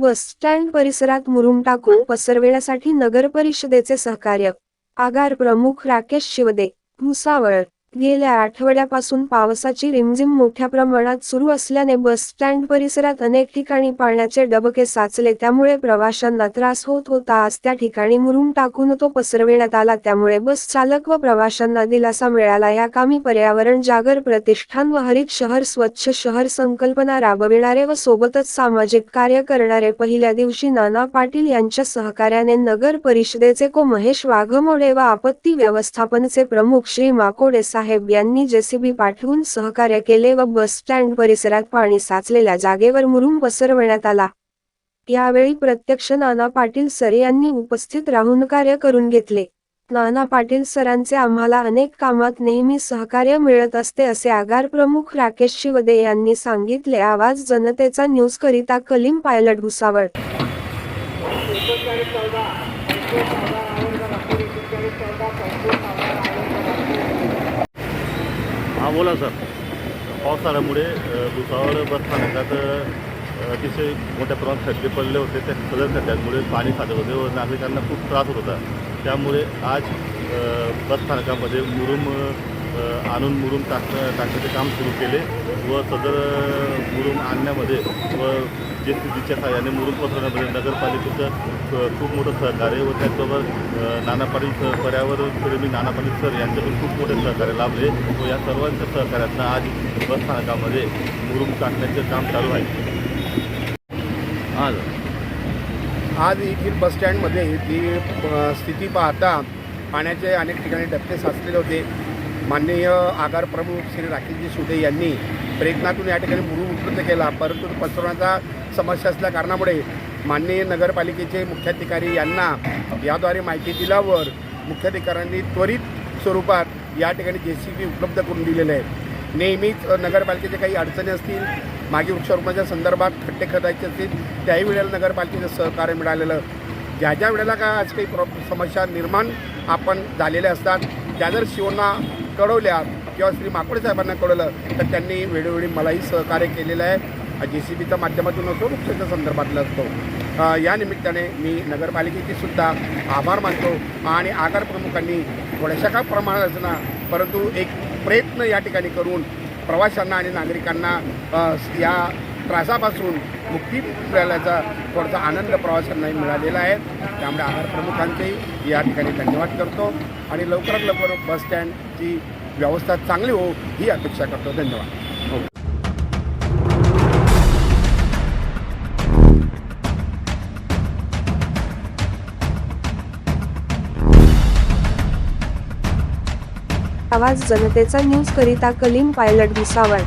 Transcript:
Bus stand परिसरात मुरुम टाकून पसरविण्यासाठी नगर परिषदेचे सहकार्य आगार प्रमुख राकेश शिवदे भुसावळ. गेल्या आठवड्यापासून पावसाची रिमझिम मोठ्या प्रमाणात सुरू असल्याने बस स्टँड परिसरात अनेक ठिकाणी पाण्याचे डबके साचले. त्यामुळे प्रवाशांना त्रास होत होता. आज त्या ठिकाणी मुरुम टाकून तो पसरविण्यात आला. त्यामुळे बस चालक व प्रवाशांना दिलासा मिळाला. या कामी पर्यावरण जागर प्रतिष्ठान व हरित शहर स्वच्छ शहर संकल्पना राबविणारे व सोबतच सामाजिक कार्य करणारे पहिल्या दिवशी नाना पाटील यांच्या सहकार्याने नगर परिषदेचे को महेश वाघमोडे व आपत्ती व्यवस्थापनचे प्रमुख श्री माकोडे साहेब यांनी जेसीबी पाठवून सहकार्य केले व बस स्टँड परिसरात पाणी साचलेल्या जागेवर मुरुम पसरवण्यात आला. यावेळी प्रत्यक्ष नाना पाटील सर यांनी उपस्थित राहून कार्य करून घेतले. नाना पाटील सरांचे आम्हाला अनेक कामात नेहमी सहकार्य मिळत असते असे आगार प्रमुख राकेश शिवदे यांनी सांगितले. आवाज जनतेचा न्यूज करिता कलीम पायलट भुसावळ. हां बोला सर. पावसाळ्यामुळे अ, भुसावळ बस स्थानकात अतिशय मोठ्या प्रमाणात खड्डे पडले होते. त्या सदर खड्ड्यांमुळे पाणी साचत होते. व नागरिकांना खूप त्रास होत होता. त्यामुळे आज बस स्थानकामध्ये मुरुम आणून मुरुम टाक टाकण्याचे काम सुरू केले व सदर आणण्यामध्ये व जे स्थितीच्या सहाय्याने मुरुम पसरवण्यामध्ये नगरपालिकेचं खूप मोठं सहकार्य व त्याचबरोबर नाना पाटील स- पर्यावरण प्रेमी नाना पाटील सर यांच्यातून खूप मोठे सहकार्य लाभले व या सर्वांच्या सहकार्यातनं आज बस स्थानकामध्ये मुरुम टाकण्याचे काम चालू आहे. आज? आज येथील बसस्टँडमध्ये ती स्थिती पाहता पाण्याचे अनेक ठिकाणी डबके साचलेले होते. माननीय आगार प्रमुख श्री राकेशजी सुधे यांनी प्रयत्नातून या ठिकाणी मुरुम उपलब्ध केला. परंतु पसरवण्याचा समस्या असल्या कारणामुळे माननीय नगरपालिकेचे मुख्याधिकारी यांना याद्वारे माहिती दिल्यावर मुख्याधिकाऱ्यांनी त्वरित स्वरूपात या ठिकाणी जे सी बी उपलब्ध करून दिलेले आहे नेहमीच नगरपालिकेच्या काही अडचणी असतील मागे वृक्षारोपणाच्या संदर्भात खड्डे खदायचे असतील त्याही वेळेला नगरपालिकेचं सहकार्य मिळालेलं. ज्या ज्या वेळेला काय आज काही प्रॉ समस्या निर्माण आपण झालेल्या असतात त्या जर शिवना कळवल्या किंवा श्री माकोडे साहेबांना कळवलं तर त्यांनी वेळोवेळी मलाही सहकार्य केलेलं आहे. जे सी बीच्या माध्यमातून असो वृक्षाच्या संदर्भातलं असतो या निमित्ताने मी नगरपालिकेची सुद्धा आभार मानतो आणि आगार प्रमुखांनी थोड्याशा का प्रमाणात असना परंतु एक प्रयत्न या ठिकाणी करून प्रवाशांना आणि नागरिकांना या त्रासापासून मुक्ती मिळाल्याचा थोडासा आनंद प्रवाशांनाही मिळालेला आहे. त्यामुळे आगार प्रमुखांचेही या ठिकाणी धन्यवाद करतो. आणि लवकरात लवकर बस स्टँडची व्यवस्था चांगली हो ही अपेक्षा करतो. धन्यवाद. आवाज जनतेचा न्यूज करिता कलीम पायलट भुसावळ